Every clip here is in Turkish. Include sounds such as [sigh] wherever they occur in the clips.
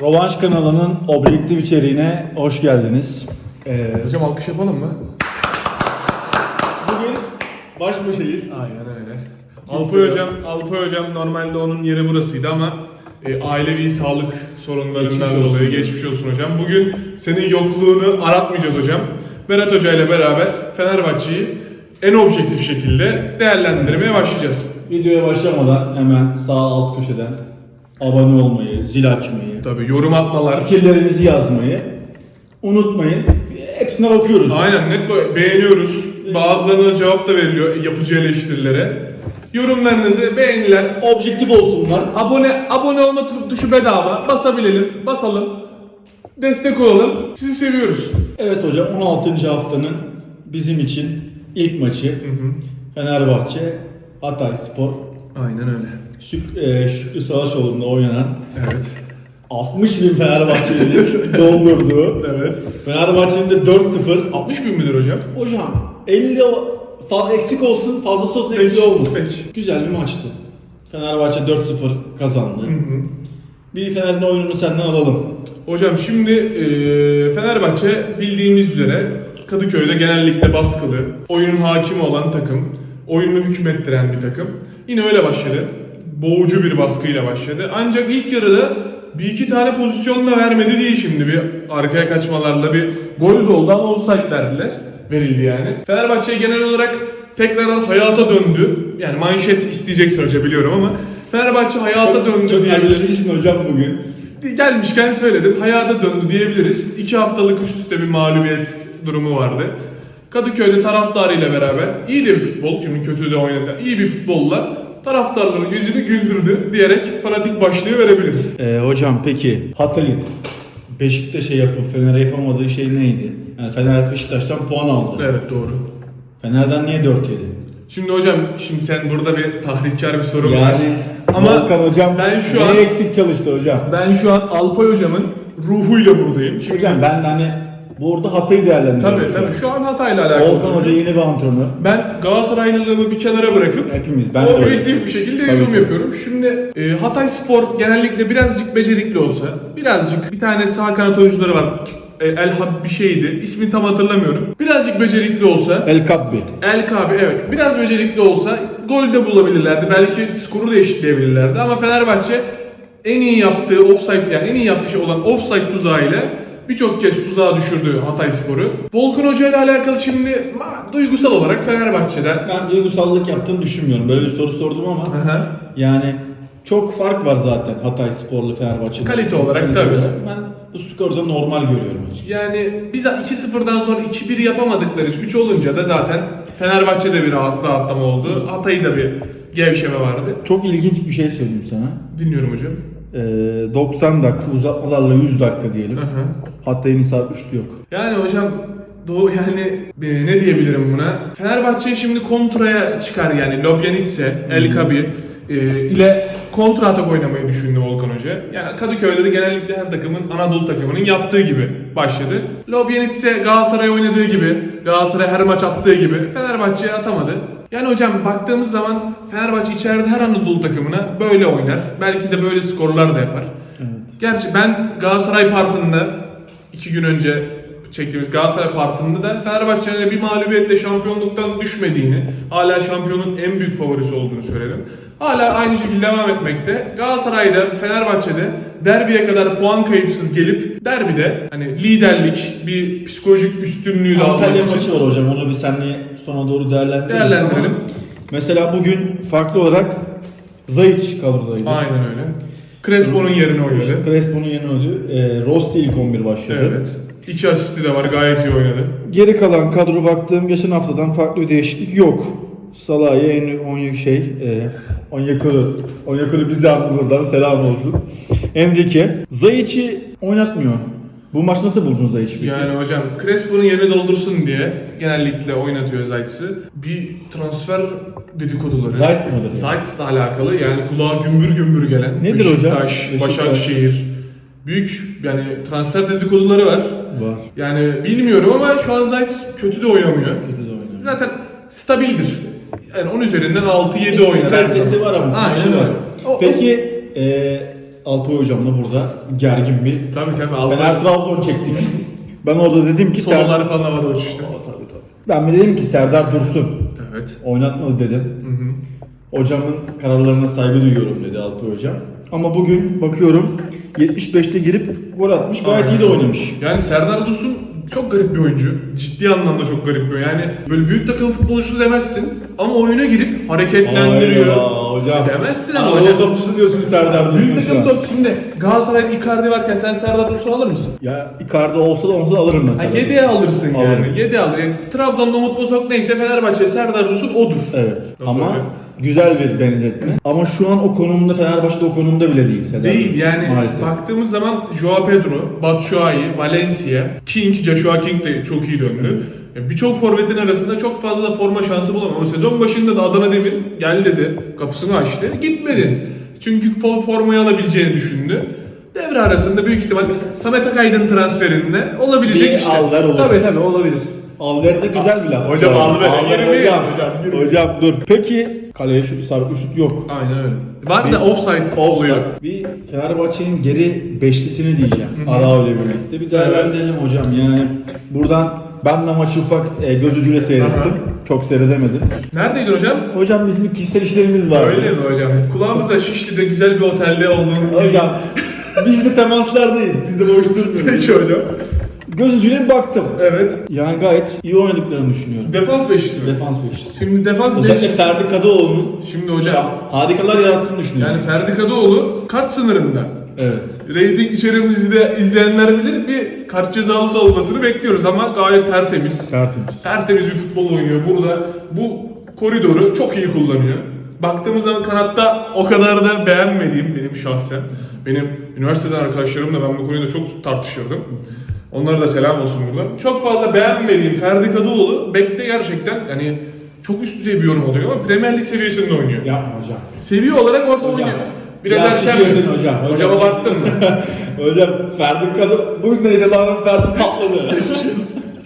Rovanş kanalının objektif içeriğine hoş geldiniz. Ee, Hocam alkış yapalım mı? bugün baş başayız. Aynen öyle. Alpay hocam, Alpay hocam normalde onun yeri burasıydı ama e, ailevi sağlık sorunlarından Geçmiş olsun. dolayı geçmiş olsun hocam. Bugün senin yokluğunu aratmayacağız hocam. Berat Hoca ile beraber Fenerbahçe'yi en objektif şekilde değerlendirmeye başlayacağız. Videoya başlamadan hemen sağ alt köşeden abone olmayı, zil açmayı, Tabii yorum atmalar. fikirlerinizi yazmayı unutmayın. Hepsine bakıyoruz. Aynen net böyle beğeniyoruz. Bazılarına cevap da veriliyor yapıcı eleştirilere. Yorumlarınızı, beğeniler, Objektif olsunlar. Abone abone olma tu- tuşu bedava. Basabilelim, basalım. Destek olalım. Sizi seviyoruz. Evet hocam 16. haftanın bizim için ilk maçı Fenerbahçe Hatay Spor Aynen öyle. Şük, e, Şükrü Savaşoğlu'nda oynanan Evet. 60 bin Fenerbahçeli'nin [laughs] doldurduğu Evet. Fenerbahçe'nin de 4-0 60 bin midir hocam? Hocam 50 o- fa- eksik olsun fazla olsun eksik Peki, olmasın. peki. Güzel bir maçtı. Fenerbahçe 4-0 kazandı. Bir Fener'in oyununu senden alalım. Hocam şimdi eee, Fenerbahçe bildiğimiz üzere Kadıköy'de genellikle baskılı, oyunun hakimi olan takım, oyunu hükmettiren bir takım. Yine öyle başladı. Boğucu bir baskıyla başladı. Ancak ilk yarıda bir iki tane pozisyonla vermedi diye şimdi bir arkaya kaçmalarla bir gol de oldu ama offside verdiler. Verildi yani. Fenerbahçe genel olarak tekrardan hayata döndü. Yani manşet isteyecek hoca biliyorum ama Fenerbahçe hayata döndü Çok diyebiliriz. acelecisin hocam bugün. Gelmişken söyledim. Hayata döndü diyebiliriz. İki haftalık üst üste bir mağlubiyet durumu vardı. Kadıköy'de taraftarıyla beraber iyi de bir futbol, şimdi kötü de oynadı. iyi bir futbolla taraftarların yüzünü güldürdü diyerek fanatik başlığı verebiliriz. Ee, hocam peki Hatay'ın Beşiktaş'a yapıp Fener'e yapamadığı şey neydi? Yani Fener Beşiktaş'tan puan aldı. Evet doğru. Fener'den niye 4 yedi? Şimdi hocam, şimdi sen burada bir tahrikkar bir sorun var. Yani Ama Volkan hocam ben şu an eksik çalıştı hocam? ben şu an Alpay hocamın ruhuyla buradayım. Şimdi, Hocam ben hani burada Hatay'ı değerlendiriyorum. tabii şu tabii an. şu an Hatay'la alakalı. Volkan Hoca yeni bir antrenör. Ben Galatasaraylılığımı bir kenara bırakıp Hepimiz, ben öyle. objektif bir şekilde Tabii yorum ki. yapıyorum. Şimdi e, Hatay Spor genellikle birazcık becerikli olsa, birazcık bir tane sağ kanat oyuncuları var. E, Elhab bir şeydi. İsmini tam hatırlamıyorum. Birazcık becerikli olsa El Kabbi. El Kabi evet biraz becerikli olsa gol de bulabilirlerdi. Belki skoru da eşitleyebilirlerdi ama Fenerbahçe en iyi yaptığı offside yani en iyi yaptığı şey olan offside tuzağıyla birçok kez tuzağa düşürdü Hatay Sporu. Volkan Hoca ile alakalı şimdi duygusal olarak Fenerbahçe'den Ben duygusallık yaptığını düşünmüyorum. Böyle bir soru sordum ama Aha. yani çok fark var zaten Hatay Spor'la Fenerbahçe'de. Kalite olarak Kalite tabii. olarak. Ben bu skoru da normal görüyorum. açıkçası. Yani biz 2-0'dan sonra 2-1 yapamadıkları 3 olunca da zaten Fenerbahçe'de bir rahat rahatlama oldu. Hatay'da bir gevşeme vardı. Çok ilginç bir şey söyleyeyim sana. Dinliyorum hocam. Ee, 90 dakika uzatmalarla 100 dakika diyelim. Aha. Hatay'ın isabet yok. Yani hocam Doğu yani e, ne diyebilirim buna? Fenerbahçe şimdi kontraya çıkar yani Lobjanitse, El Kabi e, ile kontra atak oynamayı düşündü Volkan Hoca. Yani Kadıköy'de de genellikle her takımın Anadolu takımının yaptığı gibi başladı. Lobjanitse Galatasaray oynadığı gibi, Galatasaray her maç attığı gibi Fenerbahçe'ye atamadı. Yani hocam baktığımız zaman Fenerbahçe içeride her Anadolu takımına böyle oynar. Belki de böyle skorlar da yapar. Evet. Gerçi ben Galatasaray partında iki gün önce çektiğimiz Galatasaray partında da Fenerbahçe'nin bir mağlubiyetle şampiyonluktan düşmediğini, hala şampiyonun en büyük favorisi olduğunu söyledim. Hala aynı şekilde devam etmekte. Galatasaray'da, Fenerbahçe'de derbiye kadar puan kayıpsız gelip derbide hani liderlik, bir psikolojik üstünlüğü de Antalya maçı var hocam. Onu bir seninle sona doğru değerlendirelim. Değerlendirelim. Mesela bugün farklı olarak Zayic kadrodaydı. Aynen öyle. Crespo'nun yerine oynadı. Crespo'nun yerine öldü. Ee, Rossi ilk 11 başladı. Evet. İki asisti de var gayet iyi oynadı. Geri kalan kadro baktığım geçen haftadan farklı bir değişiklik yok. Salah'a en on şey, e, Onyekuru, Onyekuru bize buradan selam olsun. Enrique, Zayic'i oynatmıyor. Bu maç nasıl buldun Zayic'i peki? Yani hocam Crespo'nun yerini doldursun diye genellikle oynatıyor Zayt'sı. Bir transfer dedikoduları. Zayt mıdır? Zayt'sla alakalı yani kulağa gümbür gümbür gelen. Nedir hocam? Beşiktaş, Beşiktaş. Başakşehir. Büyük yani transfer dedikoduları var. Var. Yani bilmiyorum ama şu an Zayt kötü de oynamıyor. Kötü de oynuyor. Zaten stabildir. Yani 10 üzerinden 6-7 oynar. Kalitesi var ama. Aynen öyle. Peki e, Alpay hocamla burada gergin bir Tabii tabii. Fener Trabzon çektik. Ben orada dedim ki Serdar... Sololar falan havada uçuştu. Ben bir dedim ki Serdar Dursun Evet. oynatmadı dedim. Hı hı. Hocamın kararlarına saygı duyuyorum dedi Alpay hocam. Ama bugün bakıyorum 75'te girip gol atmış gayet iyi de oynamış. Yani Serdar Dursun çok garip bir oyuncu. Ciddi anlamda çok garip bir oyuncu. Yani böyle büyük takım futbolcusu demezsin ama oyuna girip hareketlendiriyor. Aa, hocam. Demezsin ama Anadolu hocam. topçusu diyorsun Serdar Büyük şu takım an. şimdi Galatasaray'da Icardi varken sen Serdar Dursun alır mısın? Ya Icardi olsa da olsa alırım Ha, mesela. 7'ye alırsın Alırım. yani. 7 alır. Yani Trabzon'da Umut Bozok neyse Fenerbahçe Serdar Dursun odur. Evet. Nasıl Ama hocam? güzel bir benzetme. Ama şu an o konumda Fenerbahçe'de o konumda bile değil. Serdar Değil Dursun. yani Maalesef. baktığımız zaman Joao Pedro, Batshuayi, Valencia, King, Joshua King de çok iyi döndü. Ya Birçok forvetin arasında çok fazla forma şansı bulamadı. Ama sezon başında da Adana Demir gel dedi, kapısını açtı, gitmedi. Çünkü fo- formayı alabileceğini düşündü. Devre arasında büyük ihtimal Samet Akaydın transferinde olabilecek Bir işte. al ver olur. Tabii tabii olabilir. Alver de güzel bir laf. Hocam Alver, Alver hocam. hocam. Hocam dur. Peki kaleye şut sabit şut yok. Aynen öyle. Var Bir- da offside oluyor. Bir Fenerbahçe'nin geri beşlisini diyeceğim. Arao ile birlikte. Bir değerlendirelim hocam. Yani buradan ben de maçı ufak e, göz ucuyla seyrettim. Çok seyredemedim. Neredeydin hocam? Hocam bizim kişisel işlerimiz var. Öyle mi hocam? Kulağımıza Şişli'de güzel bir otelde olduğunu Hocam biz de temaslardayız. Biz de boş durmuyoruz. Peki hocam. Göz ucuyla bir baktım. Evet. Yani gayet iyi oynadıklarını düşünüyorum. Defans beşlisi mi? Defans beşlisi. Şimdi defans Özellikle beşlisi. Ferdi Kadıoğlu'nun Şimdi hocam. harikalar yarattığını düşünüyorum. Yani Ferdi Kadıoğlu kart sınırında. evet. Rating içerimizde izleyenler bilir bir kart cezalısı olmasını bekliyoruz ama gayet tertemiz. Tertemiz. Tertemiz bir futbol oynuyor. Burada bu koridoru çok iyi kullanıyor. Baktığımız zaman kanatta o kadar da beğenmediğim benim şahsen. Benim üniversiteden arkadaşlarımla ben bu konuyu da çok tartışırdım. Onlara da selam olsun burada. Çok fazla beğenmediğim Ferdi Kadıoğlu bekte gerçekten yani çok üst düzey bir yorum olacak ama Premier Lig seviyesinde oynuyor. Yapma hocam. Seviye olarak orada Hocam, oynuyor. Biraz biraz erken mi? hocam. Hocam Hocam, abarttın mı? [laughs] hocam Ferdi Kadı bugün de itibaren Ferdi patladı. [laughs]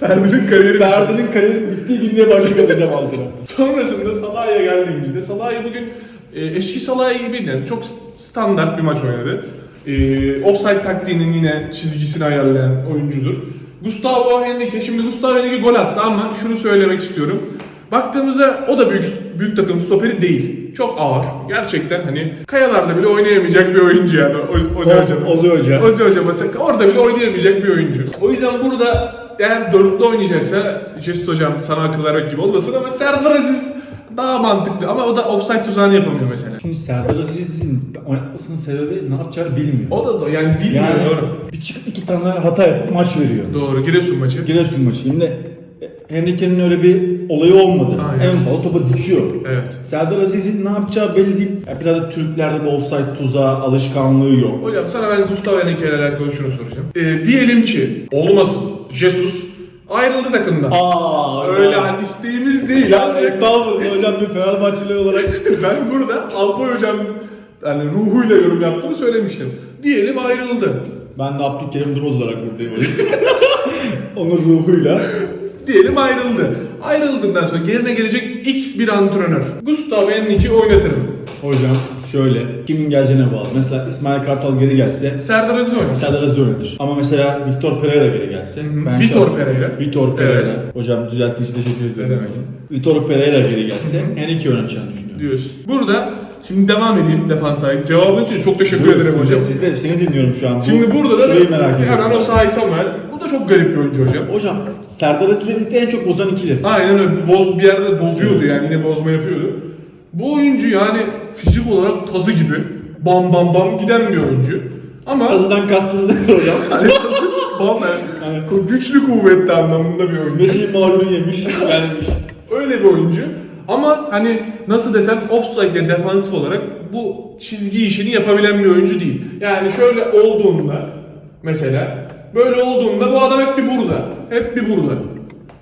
Ferdi'nin kariyeri Ferdi'nin kariyeri bittiği günde başladı hocam altına. Sonrasında Salah'a geldiğimizde Salah'ı bugün e, eski Salah gibi yani çok standart bir maç oynadı. E, offside taktiğinin yine çizgisini ayarlayan oyuncudur. Gustavo Henrique, şimdi Gustavo Henrique gol attı ama şunu söylemek istiyorum. Baktığımızda o da büyük büyük takım stoperi değil. Çok ağır. Gerçekten hani kayalarda bile oynayamayacak bir oyuncu yani. O, Ozi Hocam. Ozi Hoca. Ozi Hoca mesela orada bile oynayamayacak bir oyuncu. O yüzden burada eğer dörtlü oynayacaksa Jesus Hocam sana akıl vermek gibi olmasın ama Serdar Aziz daha mantıklı ama o da offside tuzağını yapamıyor mesela. Şimdi Serdar Aziz'in oynatmasının sebebi ne yapacağını bilmiyor. O da do- yani bilmiyor yani doğru. bir çıkıp iki tane hata yapıp maç veriyor. Doğru Giresun maçı. Giresun maçı. Şimdi Henrique'nin öyle bir olayı olmadı. Aynen. En fazla topa dikiyor. Evet. Serdar Aziz'in ne yapacağı belli değil. Ya biraz da Türklerde bu offside tuzağı alışkanlığı yok. Hocam sana ben Gustavo Henrique ile alakalı şunu soracağım. Ee, diyelim ki olmasın Jesus ayrıldı takımdan. Aa, Öyle hani isteğimiz değil. Ya estağfurullah hocam bir Fenerbahçeli olarak. [laughs] ben burada Alpay Hocam yani ruhuyla yorum yaptığını söylemiştim. Diyelim ayrıldı. ben de Abdülkerim Durmaz olarak buradayım hocam. [laughs] Onun ruhuyla. Diyelim ayrıldı. Ayrıldığından sonra yerine gelecek X bir antrenör. Gustavo Henrique'i oynatırım. Hocam şöyle kimin geleceğine bağlı. Mesela İsmail Kartal geri gelse Serdar Aziz oynar. Serdar Aziz oynatır. Ama mesela Victor Pereira geri gelse. hı. Vitor şahsen- Pereira. Vitor Pereira. Evet. Hocam düzelttiğin için teşekkür ederim. Ne demek? Vitor Pereira geri gelse Henrique oynatacağını düşünüyorum. Diyorsun. Burada şimdi devam edeyim defansa. Cevabın için çok teşekkür ederim siz hocam. Siz de seni dinliyorum şu an. Bu- Şimdi burada da Şurayı merak ediyorum. hemen o Sahi Samuel. Da çok garip bir oyuncu hocam. Hocam Serdar Aziz'le birlikte en çok bozan ikili. Aynen öyle. Boz, bir yerde bozuyordu yani yine bozma yapıyordu. Bu oyuncu yani fizik olarak tazı gibi bam bam bam giden bir oyuncu. Ama Kazıdan kastınız da hocam. hani tazı bam yani güçlü kuvvetli anlamında bir oyuncu. Messi mağlubu yemiş, vermiş. Öyle bir oyuncu. Ama hani nasıl desem offside'de defansif olarak bu çizgi işini yapabilen bir oyuncu değil. Yani şöyle olduğunda mesela böyle olduğunda bu adam hep bir burada. Hep bir burada.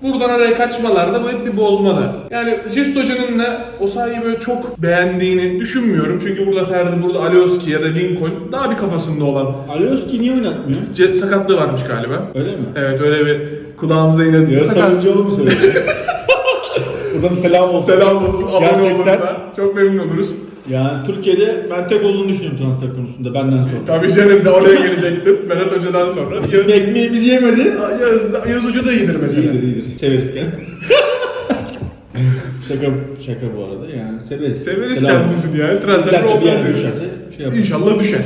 Buradan araya kaçmalarda bu hep bir bozmada. Yani Jest Hoca'nın da o sahayı böyle çok beğendiğini düşünmüyorum. Çünkü burada Ferdi, burada Alioski ya da Lincoln daha bir kafasında olan Alioski niye oynatmıyor? ce- sakatlığı varmış galiba. Öyle mi? Evet öyle bir kulağımıza yine Ya sakat- Sarıncıoğlu mu söyledi? [laughs] Buradan selam olsun. Selam olsun, abone Gerçekten olursa çok memnun oluruz. Yani Türkiye'de ben tek olduğunu düşünüyorum transfer konusunda benden sonra. Tabii canım da oraya gelecektim. Berat Hoca'dan sonra. Yağız, Bizim ekmeğimizi yemedi. Yağız, Yağız Hoca da iyidir mesela. İyidir iyidir. Severiz kendini. [laughs] şaka şaka bu arada yani severiz. Severiz Selam. kendisini ya. Transfer düşerse şey yaparız. İnşallah düşer.